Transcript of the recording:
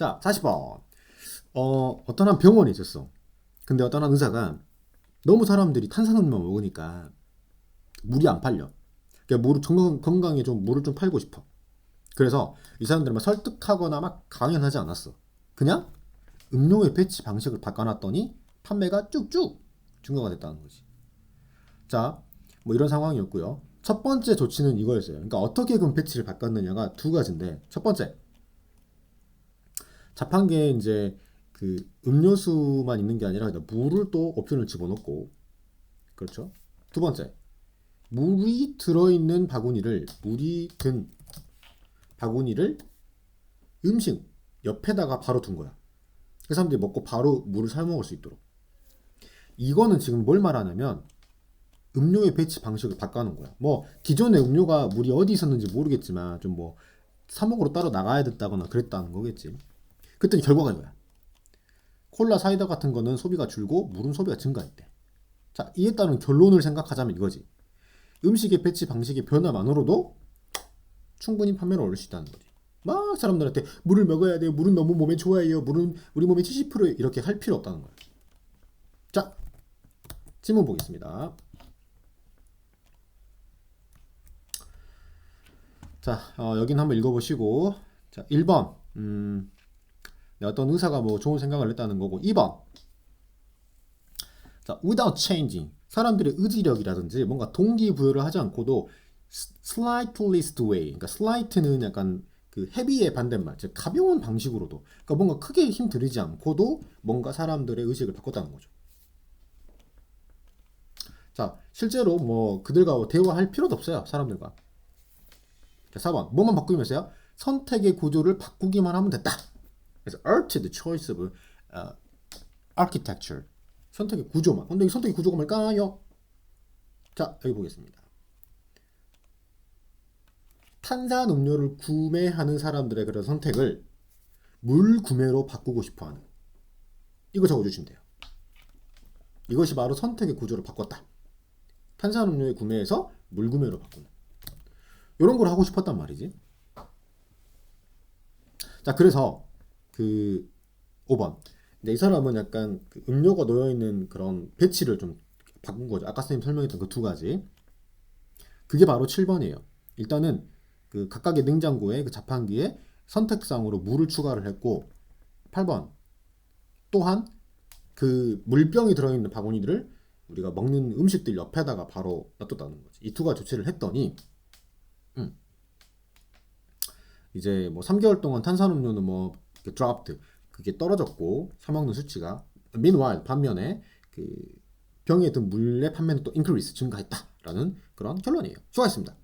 자, 40번. 어, 어떤 한 병원에 있었어. 근데 어떤 한 의사가 너무 사람들이 탄산음료만 먹으니까 물이 안 팔려. 그러니까 물을 건강, 건강에 좀 물을 좀 팔고 싶어. 그래서 이 사람들을 막 설득하거나 막 강연하지 않았어. 그냥 음료의 배치 방식을 바꿔놨더니 판매가 쭉쭉 증가가 됐다는 거지. 자, 뭐 이런 상황이었고요. 첫 번째 조치는 이거였어요. 그러니까 어떻게 그럼 배치를 바꿨느냐가 두 가지인데 첫 번째 자판기에 이제 그 음료수만 있는 게 아니라 물을 또 옵션을 집어넣고 그렇죠. 두 번째 물이 들어있는 바구니를 물이 든 바구니를 음식 옆에다가 바로 둔 거야. 그 사람들이 먹고 바로 물을 사 먹을 수 있도록. 이거는 지금 뭘 말하냐면 음료의 배치 방식을 바꿔놓은 거야. 뭐 기존의 음료가 물이 어디 있었는지 모르겠지만 좀 뭐 사먹으로 따로 나가야 됐다거나 그랬다는 거겠지. 그랬더니 결과가 이거야. 콜라 사이다 같은 거는 소비가 줄고 물은 소비가 증가했대. 자, 이에 따른 결론을 생각하자면 이거지. 음식의 배치 방식의 변화만으로도 충분히 판매를 올릴 수 있다는 거지. 막 사람들한테 물을 먹어야 돼요. 물은 너무 몸에 좋아해요. 물은 우리 몸에 70% 이렇게 할 필요 없다는 거야. 자, 질문 보겠습니다. 자, 어, 여긴 한번 읽어보시고. 자, 1번. 음, 네, 어떤 의사가 뭐 좋은 생각을 했다는 거고. 2번. 자, without changing. 사람들의 의지력이라든지 뭔가 동기부여를 하지 않고도 slightly way. 그러니까 slight는 약간 그 헤비의 반대말, 즉 가벼운 방식으로도, 그러니까 뭔가 크게 힘 들이지 않고도 뭔가 사람들의 의식을 바꿨다는 거죠. 자, 실제로 뭐 그들과 대화할 필요도 없어요. 사람들과. 자, 4번. 뭐만 바꾸면서요? 선택의 구조를 바꾸기만 하면 됐다. 그래서 altered choice of uh, architecture. 선택의 구조만. 근데 이 선택의 구조가 뭘까요? 자, 여기 보겠습니다. 탄산 음료를 구매하는 사람들의 그런 선택을 물 구매로 바꾸고 싶어 하는. 이거 적어 주시면 돼요. 이것이 바로 선택의 구조를 바꿨다. 탄산 음료의 구매에서 물 구매로 바꾸는. 이런 걸 하고 싶었단 말이지. 자, 그래서 그 5번. 근데 이 사람은 약간 그 음료가 놓여 있는 그런 배치를 좀 바꾼 거죠. 아까 선생님 설명했던 그 두 가지. 그게 바로 7번이에요. 일단은 그 각각의 냉장고에 그 자판기에 선택상으로 물을 추가를 했고 8번. 또한 그 물병이 들어있는 바구니들을 우리가 먹는 음식들 옆에다가 바로 놔뒀다는 거지. 이 두 가지 조치를 했더니 음. 이제 뭐 3개월 동안 탄산음료는 뭐 드랍트 그게 떨어졌고 사 먹는 수치가 meanwhile 반면에 그 병에 든 물의 판매는 또 increase 증가했다라는 그런 결론이에요. 수고하셨습니다.